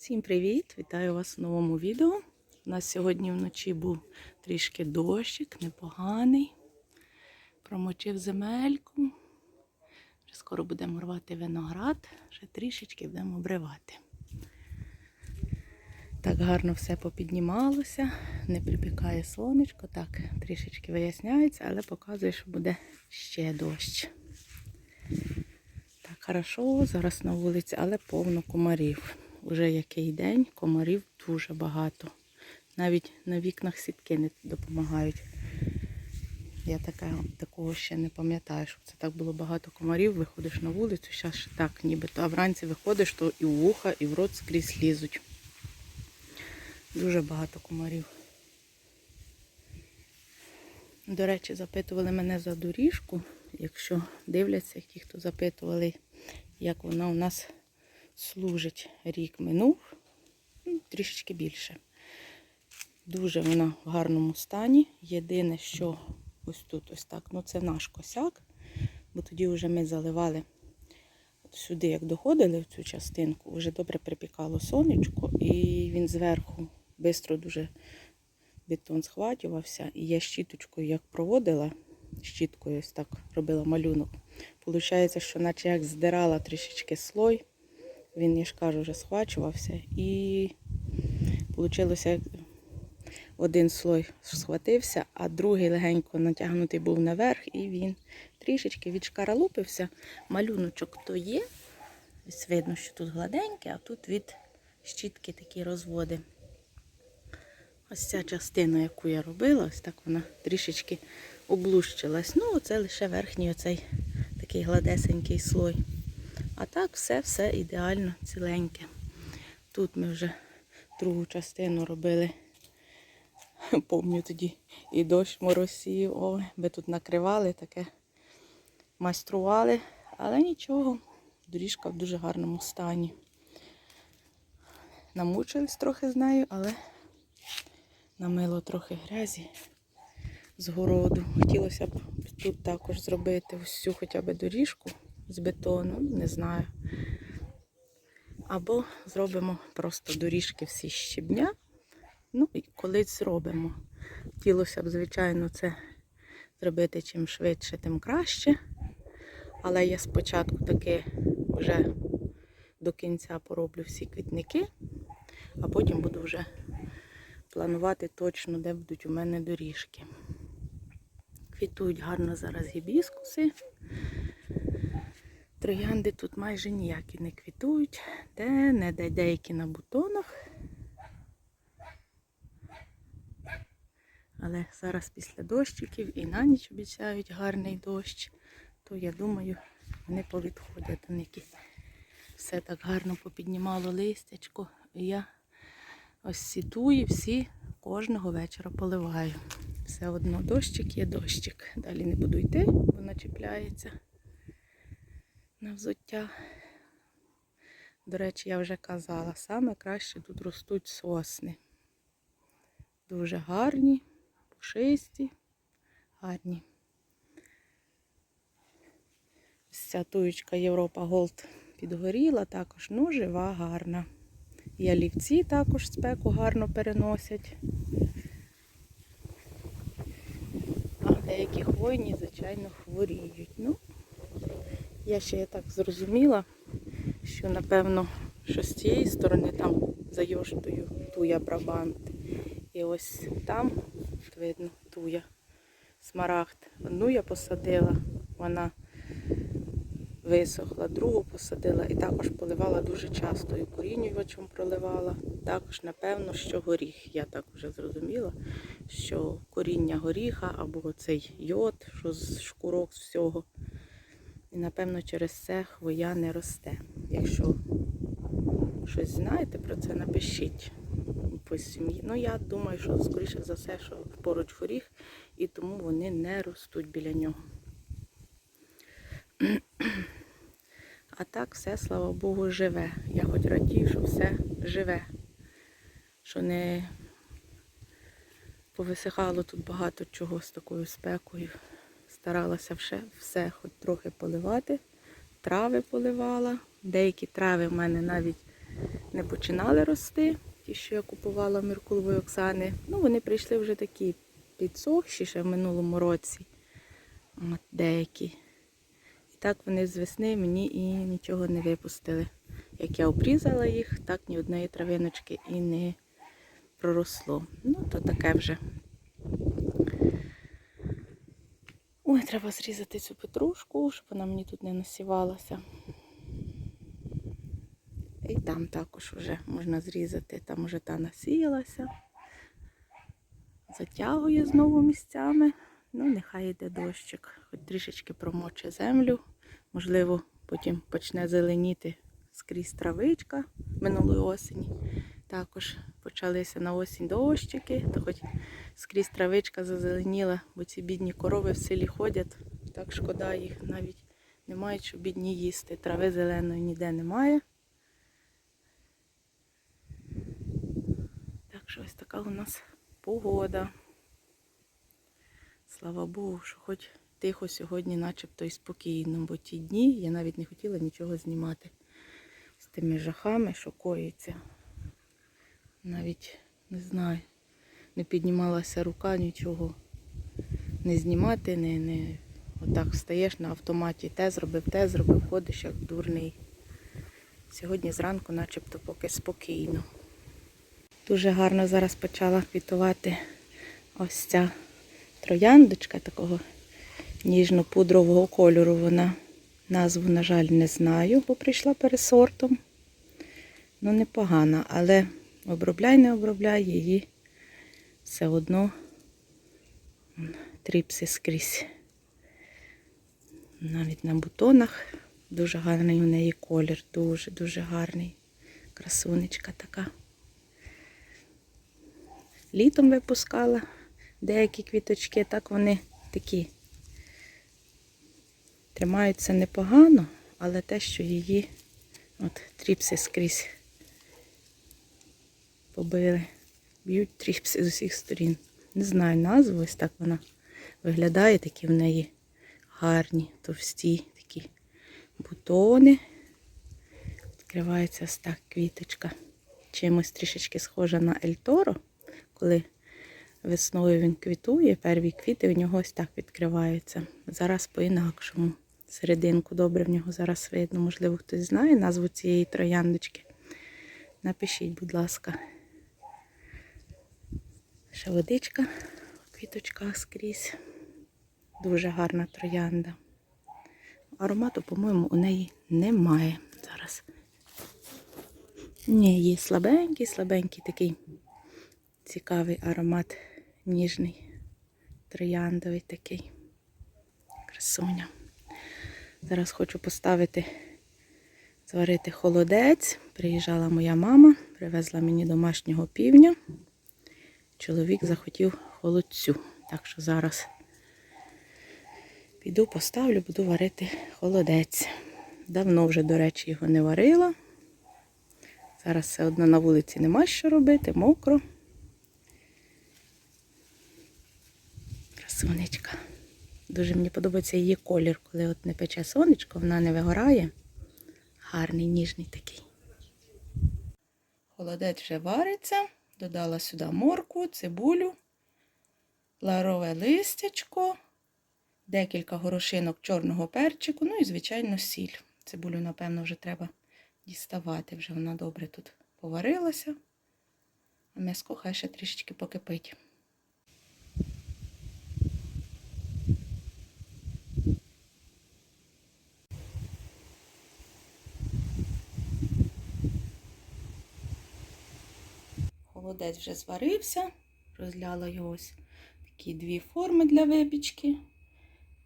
Всім привіт! Вітаю вас в новому відео. У нас сьогодні вночі був трішки дощик, непоганий. Промочив земельку. Вже скоро будемо рвати виноград, ще трішечки будемо обривати. Так гарно все попіднімалося, не припікає сонечко, так трішечки виясняється, але показує, що буде ще дощ. Так, хорошо, зараз на вулиці, але повно комарів. Уже який день комарів дуже багато. Навіть на вікнах сітки не допомагають. Я така, такого ще не пам'ятаю, що це так було багато комарів. Виходиш на вулицю, зараз ще так нібито. А вранці виходиш, то і в вуха, і в рот скрізь лізуть. Дуже багато комарів. До речі, запитували мене за доріжку. Якщо дивляться, ті, хто запитували, як вона у нас служить рік минув, ну, трішечки більше. Дуже вона в гарному стані. Єдине, що ось тут ось так, ну це наш косяк, бо тоді вже ми заливали сюди, як доходили в цю частинку, вже добре припікало сонечко, і він зверху швидко дуже бетон схватювався. І я щіточкою як проводила, щіткою ось так робила малюнок. Получається, що наче як здирала трішечки слой, він, я ж кажу, вже схвачувався. І вийшло, один слой схватився, а другий легенько натягнутий був наверх, і він трішечки відшкаралупився. Малюночок то є. Ось видно, що тут гладеньке, а тут від щітки такі розводи. Ось ця частина, яку я робила, ось так вона трішечки облущилась. Ну, це лише верхній оцей такий гладесенький слой. А так все-все ідеально ціленьке. Тут ми вже другу частину робили. Помню тоді і дощ моросів. Ой, ми тут накривали таке, майстрували, але нічого, доріжка в дуже гарному стані. Намучились трохи з нею, але намило трохи грязі з городу. Хотілося б тут також зробити цю хоча б доріжку з бетону, не знаю. Або зробимо просто доріжки всі щебня. Ну і колись зробимо. Хотілося б, звичайно, це зробити чим швидше, тим краще. Але я спочатку таки вже до кінця пороблю всі квітники, а потім буду вже планувати точно, де будуть у мене доріжки. Квітують гарно зараз гібіскуси. Троянди тут майже ніякі не квітують, де не де деякі на бутонах. Але зараз після дощиків і на ніч обіцяють гарний дощ, то я думаю, вони повідходять. Там які все так гарно попіднімало листячко. І я ось сітую всі кожного вечора поливаю. Все одно дощик є дощик. Далі не буду йти, бо начіпляється на взуття. До речі, я вже казала, саме краще тут ростуть сосни. Дуже гарні, пушисті, гарні. Ось ця туєчка Європа Голд підгоріла, також ну, жива, гарна. Ялівці також спеку гарно переносять. А деякі хвойні, звичайно, хворіють. Ну, я ще так зрозуміла, що напевно, що з цієї сторони там за йоштою туя Брабант. І ось там, видно, туя смарагд. Одну я посадила, вона висохла, другу посадила і також поливала дуже часто. І корінювачем проливала. Також, напевно, що горіх. Я так вже зрозуміла, що коріння горіха або цей йод, що з шкурок з всього. І, напевно, через це хвоя не росте. Якщо щось знаєте про це, напишіть по сім'ї. Ну, я думаю, що, скоріше за все, що поруч горіх, і тому вони не ростуть біля нього. А так все, слава Богу, живе. Я хоч радію, що все живе. Що не повисихало тут багато чого з такою спекою. Старалася все, все хоч трохи поливати. Трави поливала. Деякі трави в мене навіть не починали рости. Ті, що я купувала в Міркулової Оксани. Ну, вони прийшли вже такі підсохші ще в минулому році. От деякі. І так вони з весни мені і нічого не випустили. Як я обрізала їх, так ні одної травиночки і не проросло. Ну, то таке вже. Ой, треба зрізати цю петрушку, щоб вона мені тут не насівалася. І там також вже можна зрізати, там вже та насіялася. Затягує знову місцями. Ну, нехай йде дощик, хоч трішечки промоче землю. Можливо, потім почне зеленіти скрізь травичка минулої осені. Також почалися на осінь дощики, то хоч скрізь травичка зазеленіла, бо ці бідні корови в селі ходять. Так шкода їх навіть не мають, що бідні їсти. Трави зеленої ніде немає. Так що ось така у нас погода. Слава Богу, що хоч тихо сьогодні, начебто і спокійно, бо ті дні я навіть не хотіла нічого знімати з тими жахами, що коїться. Навіть не знаю, не піднімалася рука, нічого не знімати, не, не... отак встаєш на автоматі, те зробив, те зробив, ходиш як дурний. Сьогодні зранку начебто поки спокійно. Дуже гарно зараз почала квітувати ось ця трояндочка такого ніжно-пудрового кольору. Вона назву, на жаль, не знаю, бо прийшла пересортом. Ну, непогана, але обробляй, не обробляй її все одно тріпси скрізь. Навіть на бутонах дуже гарний у неї колір, дуже-дуже гарний. Красунечка така. Літом випускала деякі квіточки, так вони такі тримаються непогано, але те, що її от тріпси скрізь побили, б'ють тріпси з усіх сторін. Не знаю назву, ось так вона виглядає, такі в неї гарні, товсті такі бутони. Відкривається ось так квіточка. Чимось трішечки схожа на Ельторо, коли весною він квітує, перві квіти у нього ось так відкриваються. Зараз по-інакшому. Серединку добре в нього зараз видно. Можливо, хтось знає назву цієї трояндочки. Напишіть, будь ласка. Ще водичка в квіточках скрізь. Дуже гарна троянда. Аромату, по-моєму, у неї немає зараз. Ні, є слабенький, слабенький такий цікавий аромат, ніжний, трояндовий такий. Красуня. Зараз хочу поставити, зварити холодець. Приїжджала моя мама, привезла мені домашнього півня. Чоловік захотів холодцю. Так що зараз піду поставлю, буду варити холодець. Давно вже, до речі, його не варила. Зараз все одно на вулиці нема що робити, мокро. Красунечка. Дуже мені подобається її колір, коли от не пече сонечко, вона не вигорає. Гарний, ніжний такий. Холодець вже вариться. Додала сюди морку, цибулю, ларове листячко, декілька горошинок чорного перчику, ну і, звичайно, сіль. Цибулю, напевно, вже треба діставати. Вже вона добре тут поварилася. А м'яско хай ще трішечки покипить. Холодець вже зварився, розляла його ось такі дві форми для випічки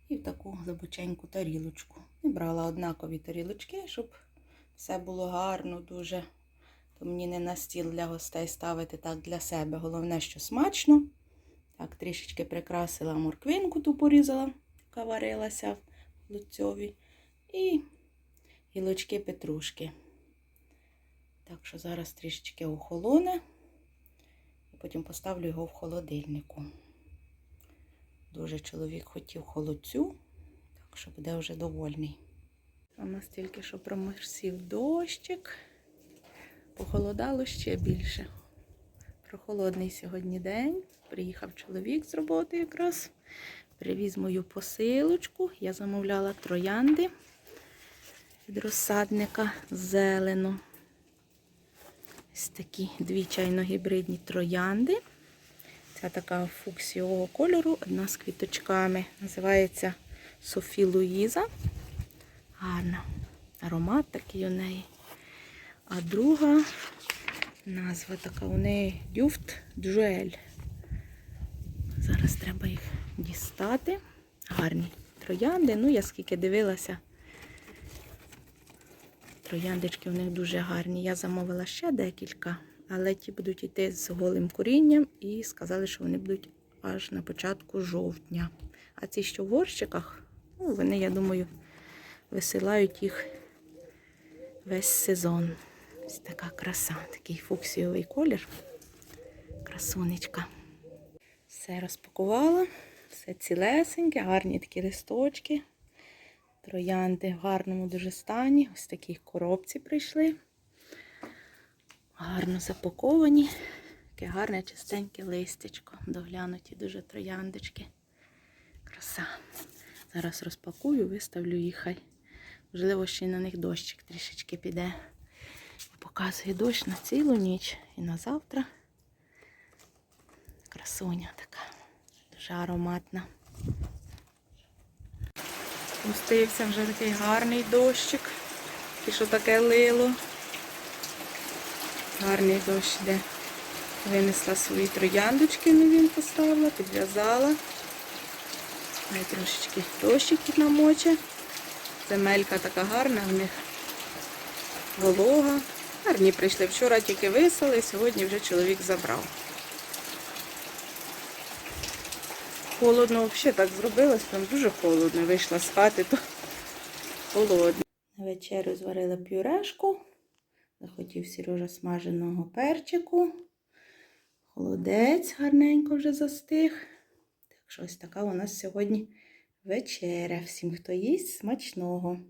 і в таку глибоченьку тарілочку. І брала однакові тарілочки, щоб все було гарно, дуже. То мені не на стіл для гостей ставити так для себе. Головне, що смачно. Так, трішечки прикрасила морквинку, ту порізала, яка варилася в луцьові. І гілочки петрушки. Так що зараз трішечки охолоне. Потім поставлю його в холодильнику. Дуже чоловік хотів холодцю, так що буде вже довольний. У нас тільки що промерсів дощик. Похолодало ще більше. Прохолодний сьогодні день. Приїхав чоловік з роботи якраз. Привіз мою посилочку. Я замовляла троянди від розсадника зелено. Ось такі дві чайно-гібридні троянди. Ця така фуксіового кольору, одна з квіточками. Називається Софі Луїза. Гарна. Аромат такий у неї. А друга назва така у неї Дюфт Джуель. Зараз треба їх дістати. Гарні троянди. Ну, я скільки дивилася. Трояндички у них дуже гарні. Я замовила ще декілька, але ті будуть йти з голим корінням і сказали, що вони будуть аж на початку жовтня. А ці, що в горщиках, ну, вони, я думаю, висилають їх весь сезон. Ось така краса, такий фуксіовий колір. Красунечка. Все розпакувала, все цілесеньке, гарні такі листочки. Троянди в гарному дуже стані. Ось такі коробці прийшли. Гарно запаковані. Таке гарне чистеньке листячко. Доглянуті дуже трояндочки. Краса. Зараз розпакую, виставлю їх хай. Можливо, ще й на них дощик трішечки піде. Показує дощ на цілу ніч і на завтра. Красуня така. Дуже ароматна. Спустився вже такий гарний дощик. І що таке лило. Гарний дощ йде. Винесла свої трояндочки, не він поставила, підв'язала. Ай трошечки дощик тут намоче. Земелька така гарна, в них волога. Гарні прийшли. Вчора тільки висели, сьогодні вже чоловік забрав. Холодно взагалі так зробилось, там дуже холодно. Вийшла з хати, то холодно. На вечерю зварила пюрешку. Захотів Сережа смаженого перчику. Холодець гарненько вже застиг. Так що ось така у нас сьогодні вечеря. Всім, хто їсть, смачного.